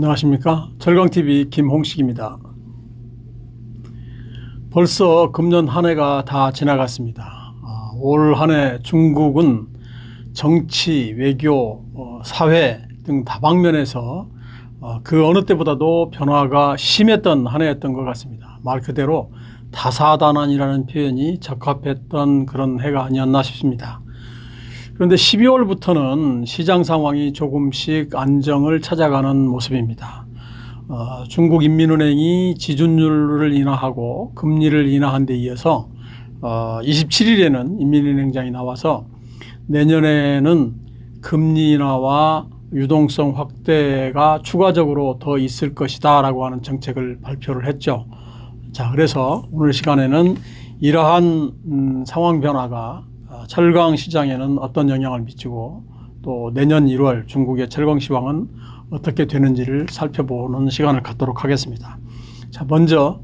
안녕하십니까. 절강TV 김홍식입니다. 벌써 금년 한 해가 다 지나갔습니다. 아, 올한 해 중국은 정치, 외교, 어, 사회 등 다방면에서 어, 그 어느 때보다도 변화가 심했던 한 해였던 것 같습니다. 말 그대로 다사다난이라는 표현이 적합했던 그런 해가 아니었나 싶습니다. 그런데 12월부터는 시장 상황이 조금씩 안정을 찾아가는 모습입니다. 어, 중국 인민은행이 지준율을 인하하고 금리를 인하한 데 이어서 어, 27일에는 인민은행장이 나와서 내년에는 금리 인하와 유동성 확대가 추가적으로 더 있을 것이다 라고 하는 정책을 발표를 했죠. 자, 그래서 오늘 시간에는 이러한 음, 상황 변화가 어, 철강 시장에는 어떤 영향을 미치고 또 내년 1월 중국의 철강 시황은 어떻게 되는지를 살펴보는 시간을 갖도록 하겠습니다. 자, 먼저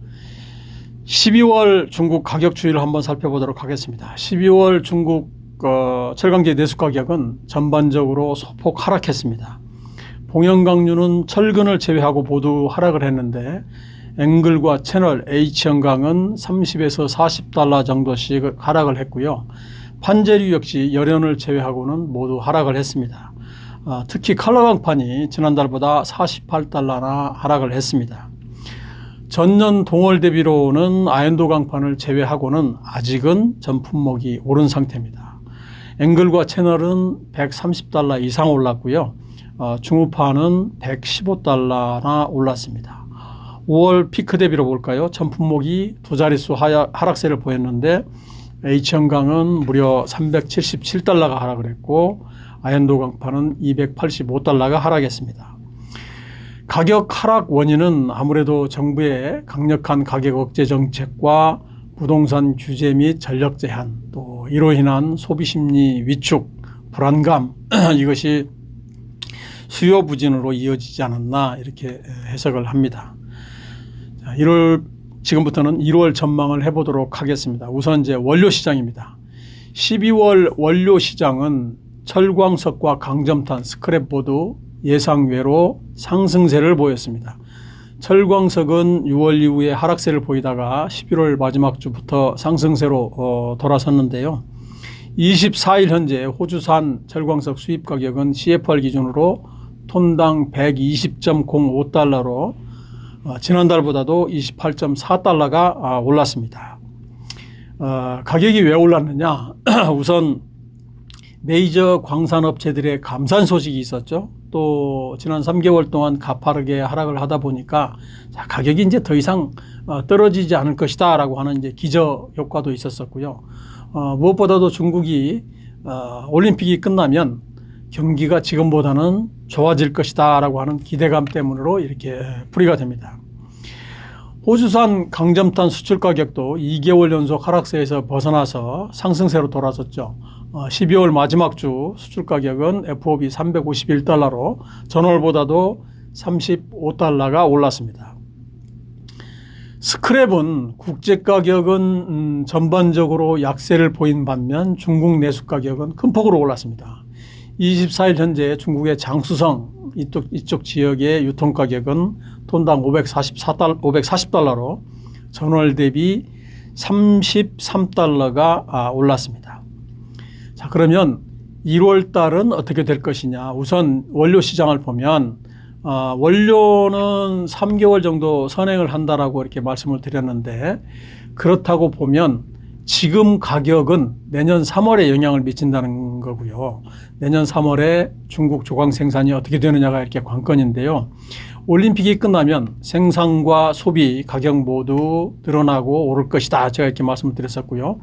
12월 중국 가격 추이를 한번 살펴보도록 하겠습니다. 12월 중국 어, 철강제 내수 가격은 전반적으로 소폭 하락했습니다. 봉연강류는 철근을 제외하고 모두 하락을 했는데 앵글과 채널 H형강은 30에서 40달러 정도씩 하락을 했고요. 판재류 역시 열연을 제외하고는 모두 하락을 했습니다. 어, 특히 컬러 강판이 지난달보다 48달러나 하락을 했습니다. 전년 동월 대비로는 아연도 강판을 제외하고는 아직은 전 품목이 오른 상태입니다. 앵글과 채널은 130달러 이상 올랐고요. 어, 중우파는 115달러나 올랐습니다. 5월 피크 대비로 볼까요? 전 품목이 두 자릿수 하락세를 보였는데 H형강은 무려 377달러가 하락을 했고 아연도 강판은 285달러가 하락했습니다. 가격 하락 원인은 아무래도 정부의 강력한 가격 억제 정책과 부동산 규제 및 전력 제한 또 이로 인한 소비 심리 위축 불안감 이것이 수요 부진으로 이어지지 않았나 이렇게 해석을 합니다. 1월 지금부터는 1월 전망을 해보도록 하겠습니다. 우선 이제 원료 시장입니다. 12월 원료 시장은 철광석과 강점탄, 스크랩보드 예상외로 상승세를 보였습니다. 철광석은 6월 이후에 하락세를 보이다가 11월 마지막 주부터 상승세로 어, 돌아섰는데요. 24일 현재 호주산 철광석 수입 가격은 CFR 기준으로 톤당 120.05달러로 어, 지난달보다도 28.4달러가 아, 올랐습니다. 어, 가격이 왜 올랐느냐? 우선 메이저 광산업체들의 감산 소식이 있었죠. 또 지난 3개월 동안 가파르게 하락을 하다 보니까 가격이 이제 더 이상 어, 떨어지지 않을 것이다라고 하는 이제 기저 효과도 있었었고요. 어, 무엇보다도 중국이 어, 올림픽이 끝나면 경기가 지금보다는 좋아질 것이다 라고 하는 기대감 때문으로 이렇게 풀이가 됩니다. 호주산 강점탄 수출 가격도 2개월 연속 하락세에서 벗어나서 상승세로 돌아섰죠. 12월 마지막 주 수출 가격은 FOB 351달러로 전월보다도 35달러가 올랐습니다. 스크랩은 국제 가격은 음, 전반적으로 약세를 보인 반면 중국 내수 가격은 큰 폭으로 올랐습니다. 24일 현재 중국의 장수성 이쪽, 이쪽 지역의 유통 가격은 톤당 544달러, 540달러로 전월 대비 33달러가 아, 올랐습니다. 자, 그러면 1월 달은 어떻게 될 것이냐. 우선 원료 시장을 보면 어, 원료는 3개월 정도 선행을 한다라고 이렇게 말씀을 드렸는데 그렇다고 보면 지금 가격은 내년 3월에 영향을 미친다는 거고요. 내년 3월에 중국 조광 생산이 어떻게 되느냐가 이렇게 관건인데요. 올림픽이 끝나면 생산과 소비 가격 모두 늘어나고 오를 것이다. 제가 이렇게 말씀을 드렸었고요.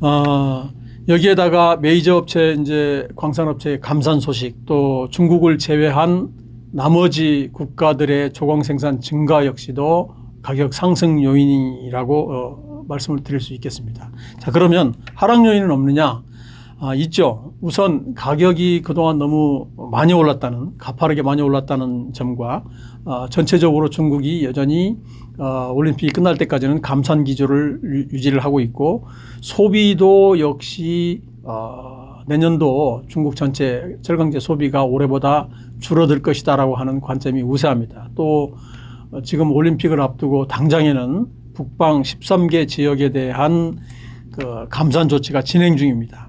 어, 여기에다가 메이저 업체 이제 광산업체의 감산 소식 또 중국을 제외한 나머지 국가들의 조광 생산 증가 역시도 가격 상승 요인이라고 어, 말씀을 드릴 수 있겠습니다. 자, 그러면 하락 요인은 없느냐? 아, 있죠. 우선 가격이 그동안 너무 많이 올랐다는, 가파르게 많이 올랐다는 점과 어, 전체적으로 중국이 여전히 어, 올림픽이 끝날 때까지는 감산 기조를 유지를 하고 있고 소비도 역시 어, 내년도 중국 전체 철강제 소비가 올해보다 줄어들 것이다라고 하는 관점이 우세합니다. 또 어, 지금 올림픽을 앞두고 당장에는 북방 13개 지역에 대한 그 감산 조치가 진행 중입니다.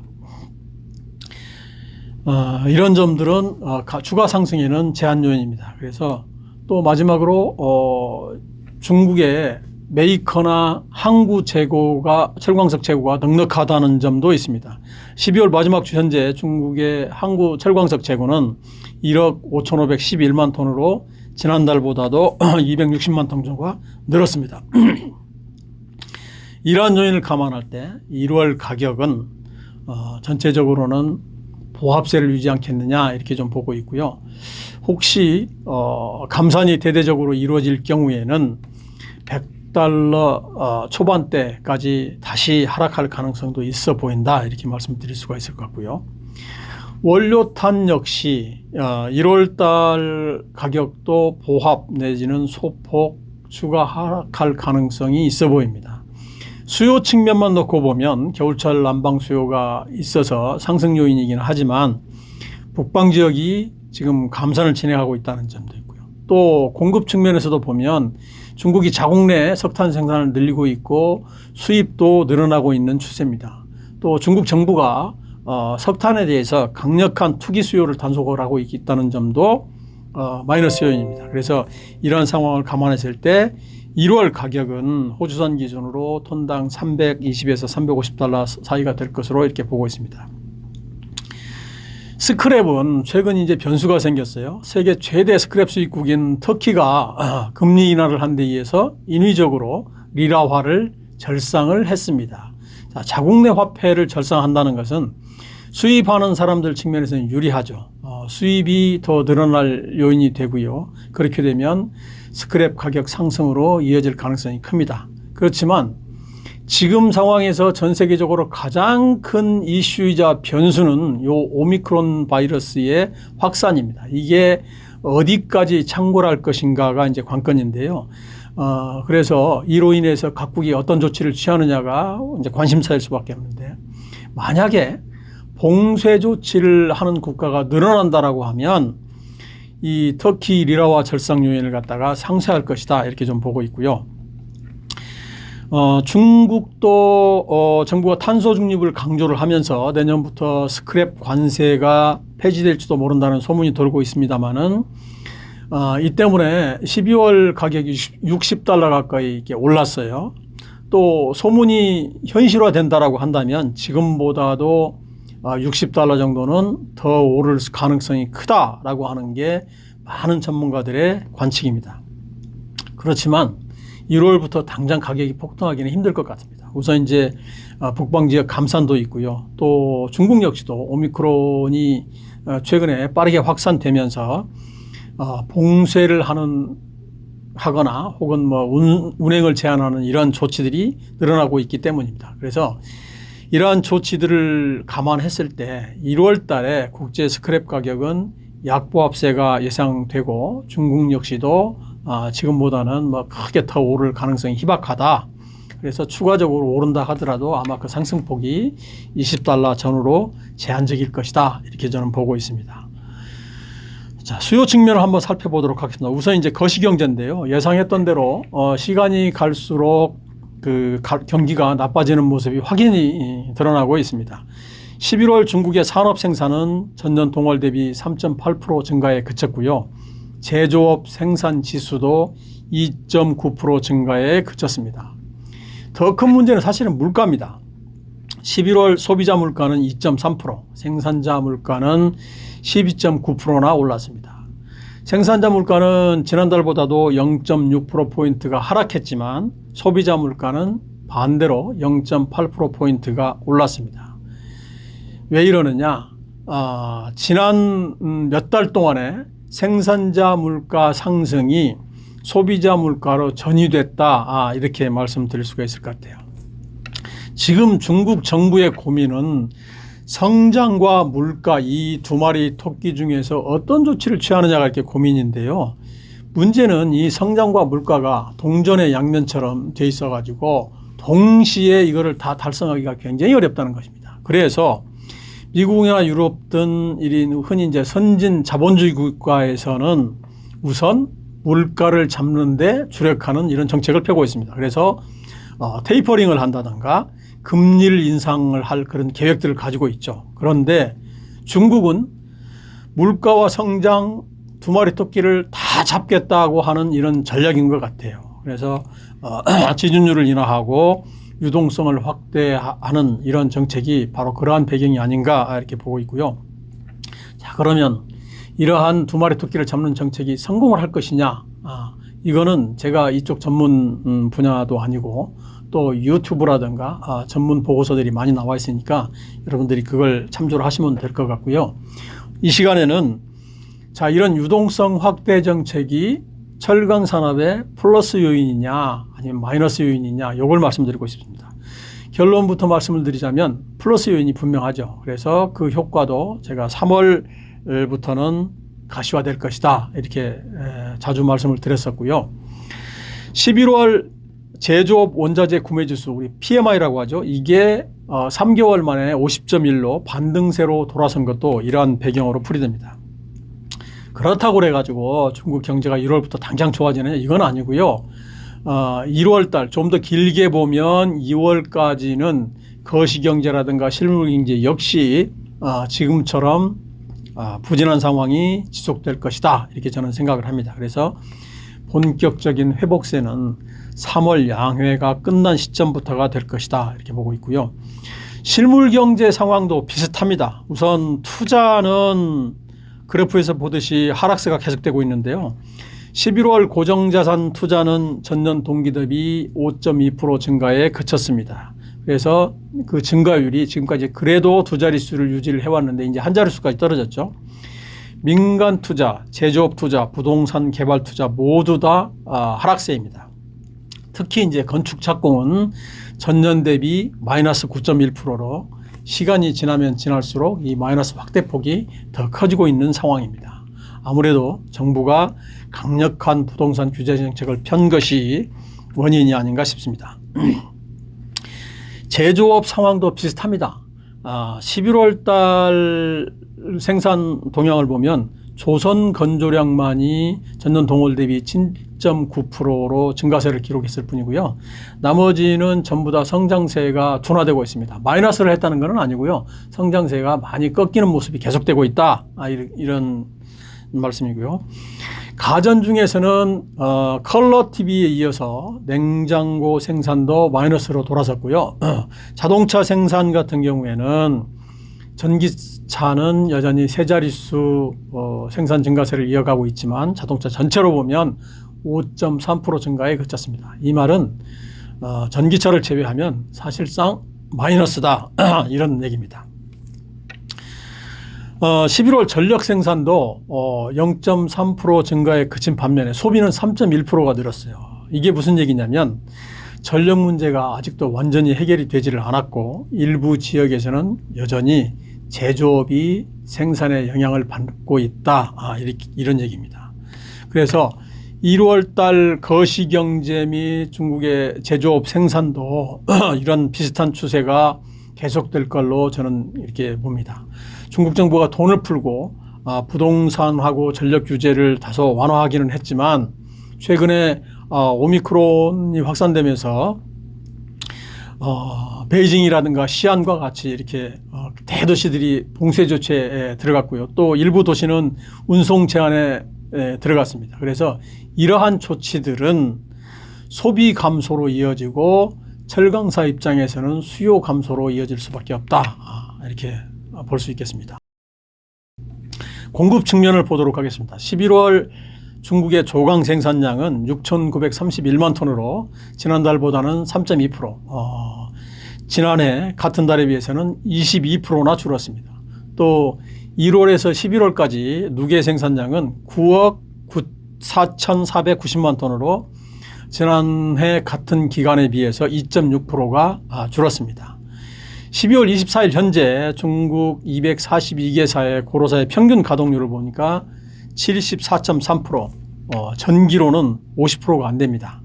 어, 이런 점들은 어, 가- 추가 상승에는 제한 요인입니다. 그래서 또 마지막으로 어, 중국의 메이커나 항구 재고가 철광석 재고가 넉넉하다는 점도 있습니다. 12월 마지막 주 현재 중국의 항구 철광석 재고는 1억 5,511만 톤으로 지난달보다도 260만 톤 정도가 늘었습니다. 이러한 요인을 감안할 때 1월 가격은 어, 전체적으로는 보합세를 유지 않겠느냐 이렇게 좀 보고 있고요. 혹시 어, 감산이 대대적으로 이루어질 경우에는 100달러 어, 초반대까지 다시 하락할 가능성도 있어 보인다 이렇게 말씀드릴 수가 있을 것 같고요. 원료탄 역시 1월달 가격도 보합 내지는 소폭 추가 하락할 가능성이 있어 보입니다. 수요 측면만 놓고 보면 겨울철 난방 수요가 있어서 상승 요인이긴 하지만 북방 지역이 지금 감산을 진행하고 있다는 점도 있고요. 또 공급 측면에서도 보면 중국이 자국 내 석탄 생산을 늘리고 있고 수입도 늘어나고 있는 추세입니다. 또 중국 정부가 어, 석탄에 대해서 강력한 투기 수요를 단속을 하고 있다는 점도 어, 마이너스 요인입니다. 그래서 이러한 상황을 감안했을 때 1월 가격은 호주산 기준으로 톤당 320에서 350달러 사이가 될 것으로 이렇게 보고 있습니다. 스크랩은 최근 이제 변수가 생겼어요. 세계 최대 스크랩 수입국인 터키가 아, 금리 인하를 한 데 의해서 인위적으로 리라화를 절상을 했습니다. 자, 자국 내 화폐를 절상한다는 것은 수입하는 사람들 측면에서는 유리하죠. 어, 수입이 더 늘어날 요인이 되고요. 그렇게 되면 스크랩 가격 상승으로 이어질 가능성이 큽니다. 그렇지만 지금 상황에서 전 세계적으로 가장 큰 이슈이자 변수는 요 오미크론 바이러스의 확산입니다. 이게 어디까지 창궐할 것인가가 이제 관건인데요. 어, 그래서 이로 인해서 각국이 어떤 조치를 취하느냐가 이제 관심사일 수밖에 없는데 만약에 봉쇄 조치를 하는 국가가 늘어난다라고 하면 이 터키 리라와 절상 요인을 갖다가 상쇄할 것이다 이렇게 좀 보고 있고요. 어, 중국도 어, 정부가 탄소 중립을 강조를 하면서 내년부터 스크랩 관세가 폐지될지도 모른다는 소문이 돌고 있습니다만은 어, 이 때문에 12월 가격이 60달러 가까이 이렇게 올랐어요. 또 소문이 현실화된다라고 한다면 지금보다도 60달러 정도는 더 오를 가능성이 크다라고 하는 게 많은 전문가들의 관측입니다. 그렇지만 1월부터 당장 가격이 폭등하기는 힘들 것 같습니다. 우선 이제 북방 지역 감산도 있고요. 또 중국 역시도 오미크론이 최근에 빠르게 확산되면서 어, 봉쇄를 하는 하거나 혹은 뭐 운, 운행을 제한하는 이런 조치들이 늘어나고 있기 때문입니다. 그래서 이러한 조치들을 감안했을 때 1월 달에 국제 스크랩 가격은 약보합세가 예상되고 중국 역시도 아, 지금보다는 뭐 크게 더 오를 가능성이 희박하다. 그래서 추가적으로 오른다 하더라도 아마 그 상승폭이 20달러 전후로 제한적일 것이다. 이렇게 저는 보고 있습니다. 자, 수요 측면을 한번 살펴보도록 하겠습니다. 우선 이제 거시경제인데요. 예상했던 대로 어, 시간이 갈수록 그 경기가 나빠지는 모습이 확인이 드러나고 있습니다. 11월 중국의 산업 생산은 전년 동월 대비 3.8% 증가에 그쳤고요. 제조업 생산 지수도 2.9% 증가에 그쳤습니다. 더 큰 문제는 사실은 물가입니다. 11월 소비자 물가는 2.3%, 생산자 물가는 12.9%나 올랐습니다. 생산자 물가는 지난달보다도 0.6%포인트가 하락했지만 소비자 물가는 반대로 0.8%포인트가 올랐습니다. 왜 이러느냐? 아, 지난 몇 달 동안에 생산자 물가 상승이 소비자 물가로 전이됐다. 아, 이렇게 말씀드릴 수가 있을 것 같아요. 지금 중국 정부의 고민은 성장과 물가 이 두 마리 토끼 중에서 어떤 조치를 취하느냐가 이렇게 고민인데요. 문제는 이 성장과 물가가 동전의 양면처럼 돼 있어 가지고 동시에 이거를 다 달성하기가 굉장히 어렵다는 것입니다. 그래서 미국이나 유럽 등 흔히 이제 선진 자본주의 국가에서는 우선 물가를 잡는데 주력하는 이런 정책을 펴고 있습니다. 그래서 어, 테이퍼링을 한다든가 금리를 인상을 할 그런 계획들을 가지고 있죠. 그런데 중국은 물가와 성장 두 마리 토끼를 다 잡겠다고 하는 이런 전략인 것 같아요. 그래서 어, 지준율을 인하하고 유동성을 확대하는 이런 정책이 바로 그러한 배경이 아닌가 이렇게 보고 있고요. 자, 그러면 이러한 두 마리 토끼를 잡는 정책이 성공을 할 것이냐? 아, 이거는 제가 이쪽 전문 음, 분야도 아니고 또 유튜브라든가 아, 전문 보고서들이 많이 나와 있으니까 여러분들이 그걸 참조를 하시면 될 것 같고요. 이 시간에는 자, 이런 유동성 확대 정책이 철강 산업의 플러스 요인이냐 아니면 마이너스 요인이냐 이걸 말씀드리고 싶습니다. 결론부터 말씀을 드리자면 플러스 요인이 분명하죠. 그래서 그 효과도 제가 3월부터는 가시화될 것이다. 이렇게 자주 말씀을 드렸었고요. 11월 제조업 원자재 구매 지수 우리 PMI라고 하죠. 이게 3개월 만에 50.1로 반등세로 돌아선 것도 이러한 배경으로 풀이됩니다. 그렇다고 그래가지고 중국 경제가 1월부터 당장 좋아지느냐 이건 아니고요. 어, 1월 달 좀 더 길게 보면 2월까지는 거시경제라든가 실물경제 역시 어, 지금처럼 어, 부진한 상황이 지속될 것이다 이렇게 저는 생각을 합니다. 그래서 본격적인 회복세는 3월 양회가 끝난 시점부터가 될 것이다 이렇게 보고 있고요. 실물 경제 상황도 비슷합니다. 우선 투자는 그래프에서 보듯이 하락세가 계속되고 있는데요. 11월 고정자산 투자는 전년 동기 대비 5.2% 증가에 그쳤습니다. 그래서 그 증가율이 지금까지 그래도 두 자릿수를 유지를 해왔는데 이제 한 자릿수까지 떨어졌죠. 민간 투자, 제조업 투자, 부동산 개발 투자 모두 다 아, 하락세입니다. 특히 이제 건축 착공은 전년 대비 마이너스 9.1%로 시간이 지나면 지날수록 이 마이너스 확대폭이 더 커지고 있는 상황입니다. 아무래도 정부가 강력한 부동산 규제 정책을 편 것이 원인이 아닌가 싶습니다. 제조업 상황도 비슷합니다. 아, 11월 달 생산 동향을 보면 조선 건조량만이 전년 동월 대비 7.9%로 증가세를 기록했을 뿐이고요. 나머지는 전부 다 성장세가 둔화되고 있습니다. 마이너스를 했다는 것은 아니고요. 성장세가 많이 꺾이는 모습이 계속되고 있다. 아, 이런 말씀이고요. 가전 중에서는 어, 컬러 TV에 이어서 냉장고 생산도 마이너스로 돌아섰고요. 자동차 생산 같은 경우에는 전기 차는 여전히 세 자릿수 어, 생산 증가세를 이어가고 있지만 자동차 전체로 보면 5.3% 증가에 그쳤습니다. 이 말은 어, 전기차를 제외하면 사실상 마이너스다 이런 얘기입니다. 어, 11월 전력 생산도 어, 0.3% 증가에 그친 반면에 소비는 3.1%가 늘었어요. 이게 무슨 얘기냐면 전력 문제가 아직도 완전히 해결이 되지를 않았고 일부 지역에서는 여전히 제조업이 생산에 영향을 받고 있다. 아, 이렇게, 이런 얘기입니다. 그래서 1월 달 거시경제 및 중국의 제조업 생산도 이런 비슷한 추세가 계속될 걸로 저는 이렇게 봅니다. 중국 정부가 돈을 풀고 아, 부동산하고 전력 규제를 다소 완화하기는 했지만 최근에 어, 오미크론이 확산되면서 어, 베이징이라든가 시안과 같이 이렇게 어, 대도시들이 봉쇄 조치에 들어갔고요. 또 일부 도시는 운송 제한에 들어갔습니다. 그래서 이러한 조치들은 소비 감소로 이어지고 철강사 입장에서는 수요 감소로 이어질 수밖에 없다. 아, 이렇게 볼 수 있겠습니다. 공급 측면을 보도록 하겠습니다. 11월 중국의 조강 생산량은 6,931만 톤으로 지난달보다는 3.2%, 어, 지난해 같은 달에 비해서는 22%나 줄었습니다. 또 1월에서 11월까지 누계 생산량은 9억 4,490만 톤으로 지난해 같은 기간에 비해서 2.6%가 아, 줄었습니다. 12월 24일 현재 중국 242개사의 고로사의 평균 가동률을 보니까 74.3%, 어, 전기로는 50%가 안 됩니다.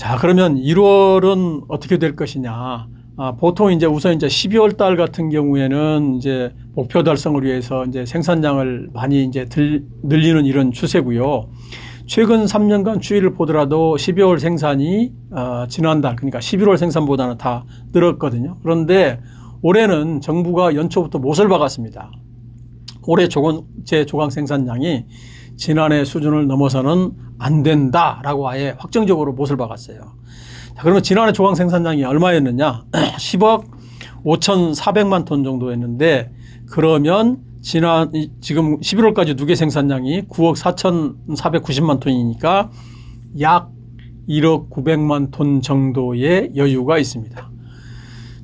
자, 그러면 1월은 어떻게 될 것이냐. 아, 보통 이제 우선 이제 12월 달 같은 경우에는 이제 목표 달성을 위해서 이제 생산량을 많이 이제 들, 늘리는 이런 추세고요. 최근 3년간 추이를 보더라도 12월 생산이 어, 지난달 그러니까 11월 생산보다는 다 늘었거든요. 그런데 올해는 정부가 연초부터 못을 박았습니다. 올해 조건 제 조강 생산량이 지난해 수준을 넘어서는 안 된다라고 아예 확정적으로 못을 박았어요. 자, 그러면 지난해 조강 생산량이 얼마였느냐? 10억 5,400만 톤 정도였는데 그러면 지난 이- 지금 11월까지 누계 생산량이 9억 4,490만 톤이니까 약 1억 900만 톤 정도의 여유가 있습니다.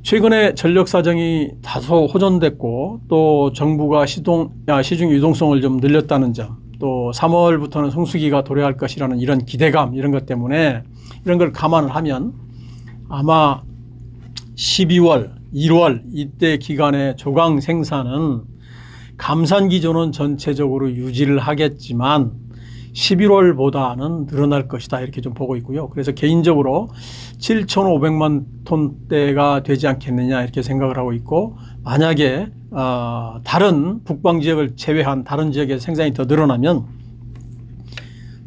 최근에 전력 사정이 다소 호전됐고 또 정부가 시동 아, 시중 유동성을 좀 늘렸다는 점, 또 3월부터는 성수기가 도래할 것이라는 이런 기대감 이런 것 때문에 이런 걸 감안을 하면 아마 12월, 1월 이때 기간의 조강 생산은 감산 기조는 전체적으로 유지를 하겠지만 11월보다는 늘어날 것이다 이렇게 좀 보고 있고요. 그래서 개인적으로 7,500만 톤대가 되지 않겠느냐 이렇게 생각을 하고 있고 만약에 어, 다른 북방 지역을 제외한 다른 지역의 생산이 더 늘어나면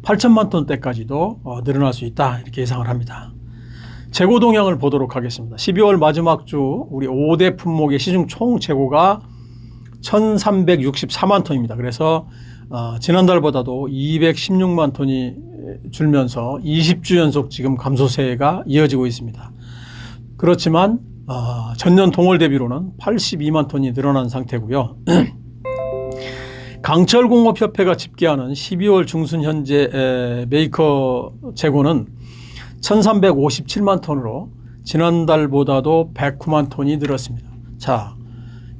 8천만 톤대까지도 어, 늘어날 수 있다 이렇게 예상을 합니다. 재고 동향을 보도록 하겠습니다. 12월 마지막 주 우리 5대 품목의 시중 총 재고가 1,364만 톤입니다. 그래서 어, 지난달보다도 216만 톤이 줄면서 20주 연속 지금 감소세가 이어지고 있습니다. 그렇지만 어, 전년 동월 대비로는 82만 톤이 늘어난 상태고요. 강철공업협회가 집계하는 12월 중순 현재 에, 메이커 재고는 1357만 톤으로 지난달보다도 109만 톤이 늘었습니다. 자,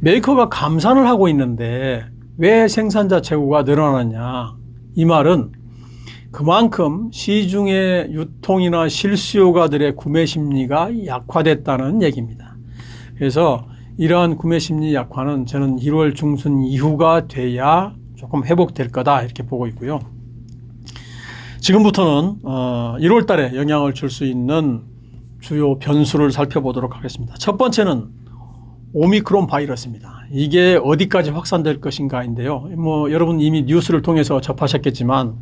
메이커가 감산을 하고 있는데 왜 생산자 재고가 늘어나냐? 이 말은 그만큼 시중의 유통이나 실수요가들의 구매 심리가 약화됐다는 얘기입니다. 그래서 이러한 구매 심리 약화는 저는 1월 중순 이후가 돼야 조금 회복될 거다 이렇게 보고 있고요. 지금부터는 어 1월 달에 영향을 줄 수 있는 주요 변수를 살펴보도록 하겠습니다. 첫 번째는 오미크론 바이러스입니다. 이게 어디까지 확산될 것인가인데요. 뭐 여러분 이미 뉴스를 통해서 접하셨겠지만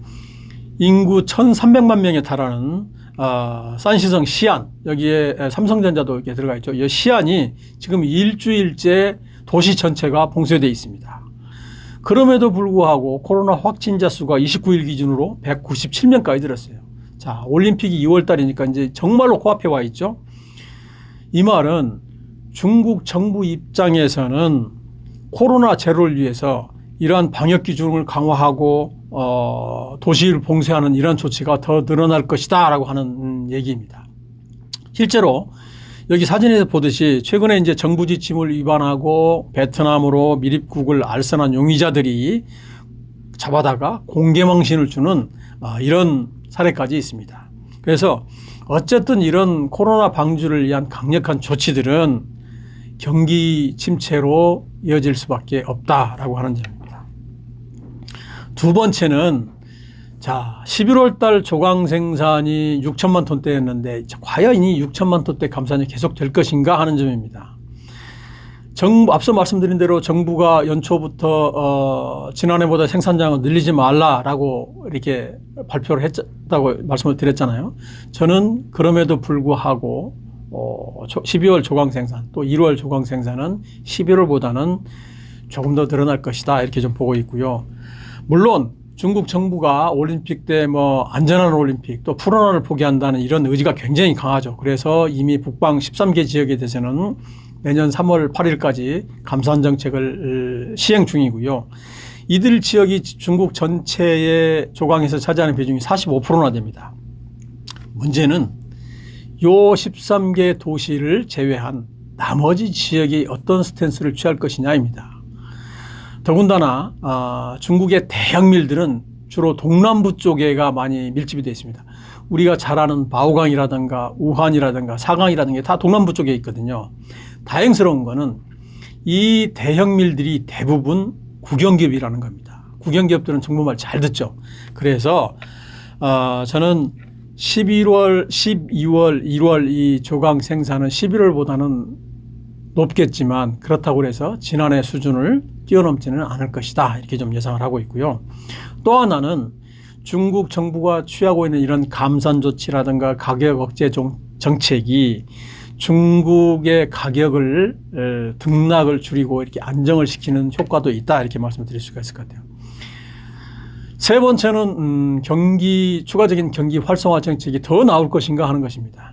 인구 1,300만 명에 달하는 어, 산시성 시안 여기에 삼성전자도 이렇게 들어가 있죠. 이 시안이 지금 일주일째 도시 전체가 봉쇄되어 있습니다. 그럼에도 불구하고 코로나 확진자 수가 29일 기준으로 197명까지 늘었어요. 자, 올림픽이 2월 달이니까 이제 정말로 코앞에 와 있죠. 이 말은 중국 정부 입장에서는 코로나 제로를 위해서 이러한 방역 기준을 강화하고 어, 도시를 봉쇄하는 이러한 조치가 더 늘어날 것이다라고 하는 음, 얘기입니다. 실제로 여기 사진에서 보듯이 최근에 이제 정부 지침을 위반하고 베트남으로 미립국을 알선한 용의자들이 잡아다가 공개망신을 주는 어, 이런 사례까지 있습니다. 그래서 어쨌든 이런 코로나 방지를 위한 강력한 조치들은 경기 침체로 이어질 수밖에 없다라고 하는 점입니다. 두 번째는 자, 11월 달 조강 생산이 6천만 톤대였는데 과연 이 6천만 톤대 감산이 계속 될 것인가 하는 점입니다. 정부 앞서 말씀드린 대로 정부가 연초부터 어, 지난해보다 생산량을 늘리지 말라라고 이렇게 발표를 했다고 말씀을 드렸잖아요. 저는 그럼에도 불구하고 어, 12월 조강 생산 또 1월 조강 생산은 11월보다는 조금 더 늘어날 것이다 이렇게 좀 보고 있고요. 물론 중국 정부가 올림픽 때 뭐 안전한 올림픽 또 풀원화를 포기한다는 이런 의지가 굉장히 강하죠. 그래서 이미 북방 13개 지역에 대해서는 내년 3월 8일까지 감산 정책을 시행 중이고요. 이들 지역이 중국 전체의 조강에서 차지하는 비중이 45%나 됩니다. 문제는 요 13개 도시를 제외한 나머지 지역이 어떤 스탠스를 취할 것이냐입니다. 더군다나 아, 중국의 대형 밀들은 주로 동남부 쪽에가 많이 밀집이 되어 있습니다. 우리가 잘 아는 바오강이라든가 우한이라든가 사강이라든가 다 동남부 쪽에 있거든요. 다행스러운 거는 이 대형 밀들이 대부분 국영기업이라는 겁니다. 국영기업들은 정부 말 잘 듣죠. 그래서 어, 저는 11월, 12월, 1월 이 조강 생산은 11월보다는 높겠지만 그렇다고 해서 지난해 수준을 뛰어넘지는 않을 것이다. 이렇게 좀 예상을 하고 있고요. 또 하나는 중국 정부가 취하고 있는 이런 감산 조치라든가 가격 억제 정- 정책이 중국의 가격을 에, 등락을 줄이고 이렇게 안정을 시키는 효과도 있다 이렇게 말씀을 드릴 수가 있을 것 같아요. 세 번째는 음, 경기 추가적인 경기 활성화 정책이 더 나올 것인가 하는 것입니다.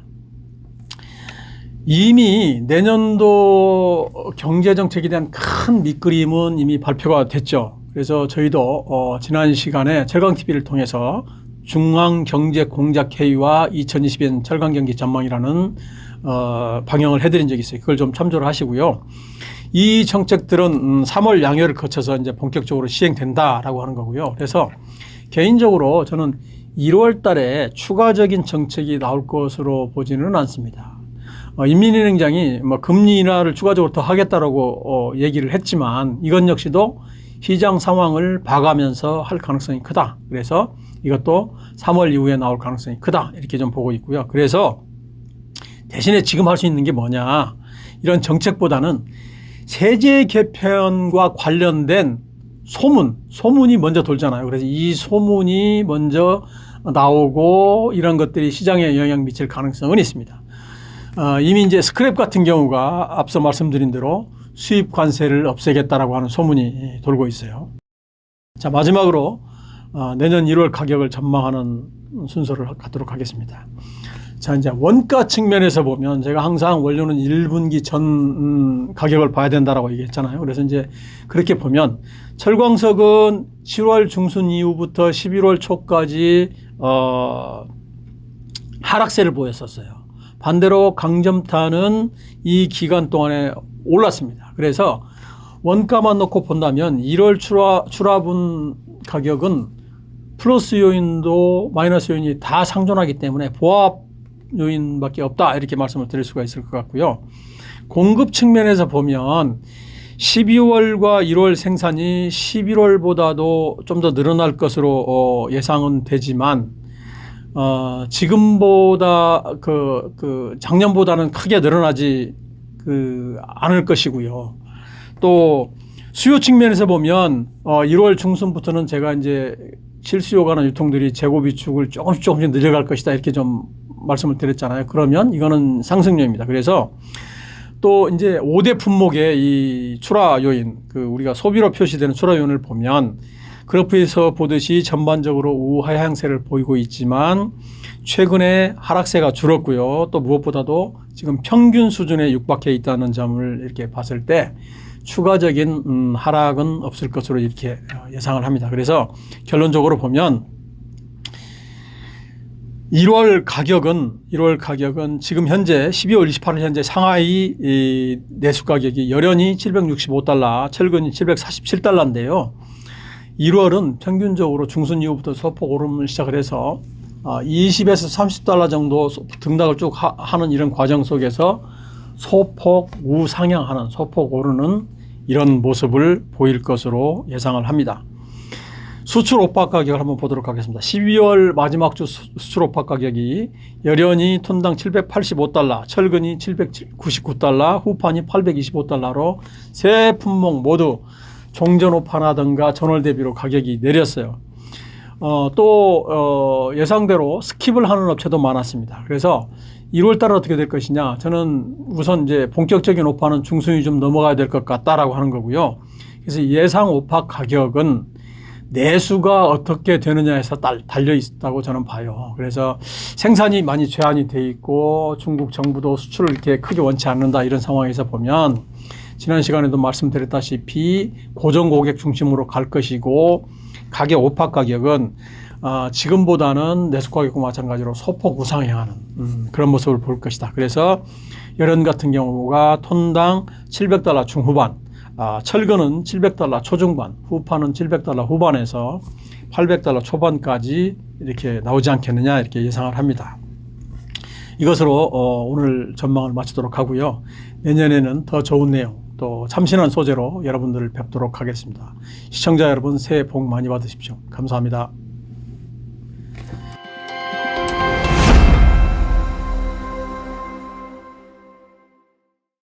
이미 내년도 경제 정책에 대한 큰 밑그림은 이미 발표가 됐죠. 그래서 저희도 어, 지난 시간에 철강 TV를 통해서 중앙 경제 공작 회의와 2020년 철강 경기 전망이라는 어, 방영을 해드린 적이 있어요. 그걸 좀 참조를 하시고요. 이 정책들은 음, 3월 양회를 거쳐서 이제 본격적으로 시행된다라고 하는 거고요. 그래서 개인적으로 저는 1월 달에 추가적인 정책이 나올 것으로 보지는 않습니다. 어, 인민은행장이 뭐 금리 인하를 추가적으로 더 하겠다라고 어, 얘기를 했지만 이건 역시도 시장 상황을 봐가면서 할 가능성이 크다. 그래서 이것도 3월 이후에 나올 가능성이 크다. 이렇게 좀 보고 있고요. 그래서 대신에 지금 할 수 있는 게 뭐냐. 이런 정책보다는 세제 개편과 관련된 소문, 소문이 먼저 돌잖아요. 그래서 이 소문이 먼저 나오고 이런 것들이 시장에 영향 미칠 가능성은 있습니다. 어, 이미 이제 스크랩 같은 경우가 앞서 말씀드린 대로 수입 관세를 없애겠다라고 하는 소문이 돌고 있어요. 자, 마지막으로 어, 내년 1월 가격을 전망하는 순서를 갖도록 하겠습니다. 자, 이제 원가 측면에서 보면 제가 항상 원료는 1분기 전 음, 가격을 봐야 된다라고 얘기했잖아요. 그래서 이제 그렇게 보면 철광석은 7월 중순 이후부터 11월 초까지 어, 하락세를 보였었어요. 반대로 강점탄은 이 기간 동안에 올랐습니다. 그래서 원가만 놓고 본다면 1월 출하, 출하분 가격은 플러스 요인도 마이너스 요인이 다 상존하기 때문에 보합 요인밖에 없다 이렇게 말씀을 드릴 수가 있을 것 같고요. 공급 측면에서 보면 12월과 1월 생산이 11월보다도 좀 더 늘어날 것으로 어, 예상은 되지만 어, 지금보다 그, 그 작년보다는 크게 늘어나지 그 않을 것이고요. 또 수요 측면에서 보면 어, 1월 중순부터는 제가 이제 실수요 가 는 유통들이 재고 비축을 조금씩 조금씩 늘려갈 것이다 이렇게 좀 말씀을 드렸잖아요. 그러면 이거는 상승률입니다. 그래서 또 이제 5대 품목의 이 출하 요인, 그 우리가 소비로 표시되는 출하 요인을 보면 그래프에서 보듯이 전반적으로 우하 향세를 보이고 있지만 최근에 하락세가 줄었고요. 또 무엇보다도 지금 평균 수준에 육박해 있다는 점을 이렇게 봤을 때 추가적인 음, 하락은 없을 것으로 이렇게 예상을 합니다. 그래서 결론적으로 보면 1월 가격은 1월 가격은 지금 현재 12월 28일 현재 상하이 이 내수 가격이 열연이 765달러, 철근이 747달러인데요. 1월은 평균적으로 중순 이후부터 소폭 오름을 시작을 해서 20에서 30달러 정도 등락을 쭉 하- 하는 이런 과정 속에서 소폭 우상향하는 소폭 오르는 이런 모습을 보일 것으로 예상을 합니다. 수출 오파 가격을 한번 보도록 하겠습니다. 12월 마지막 주 수- 수출 오파 가격이 열연이 톤당 785달러, 철근이 799달러, 후판이 825달러로 세 품목 모두 종전 오파라든가 전월 대비로 가격이 내렸어요. 어, 또 어, 예상대로 스킵을 하는 업체도 많았습니다. 그래서 1월 달은 어떻게 될 것이냐? 저는 우선 이제 본격적인 오파는 중순이 좀 넘어가야 될 것 같다라고 하는 거고요. 그래서 예상 오파 가격은 내수가 어떻게 되느냐에서 달, 달려 있다고 저는 봐요. 그래서 생산이 많이 제한이 돼 있고 중국 정부도 수출을 이렇게 크게 원치 않는다 이런 상황에서 보면 지난 시간에도 말씀드렸다시피 고정 고객 중심으로 갈 것이고 가격 오파 가격은 어, 지금보다는 내수 가격과 마찬가지로 소폭 우상향하는 음, 그런 모습을 볼 것이다. 그래서 열연 같은 경우가 톤당 700달러 중후반, 아, 철근은 700달러 초중반, 후판은 700달러 후반에서 800달러 초반까지 이렇게 나오지 않겠느냐 이렇게 예상을 합니다. 이것으로 어, 오늘 전망을 마치도록 하고요. 내년에는 더 좋은 내용 또 참신한 소재로 여러분들을 뵙도록 하겠습니다. 시청자 여러분 새해 복 많이 받으십시오. 감사합니다.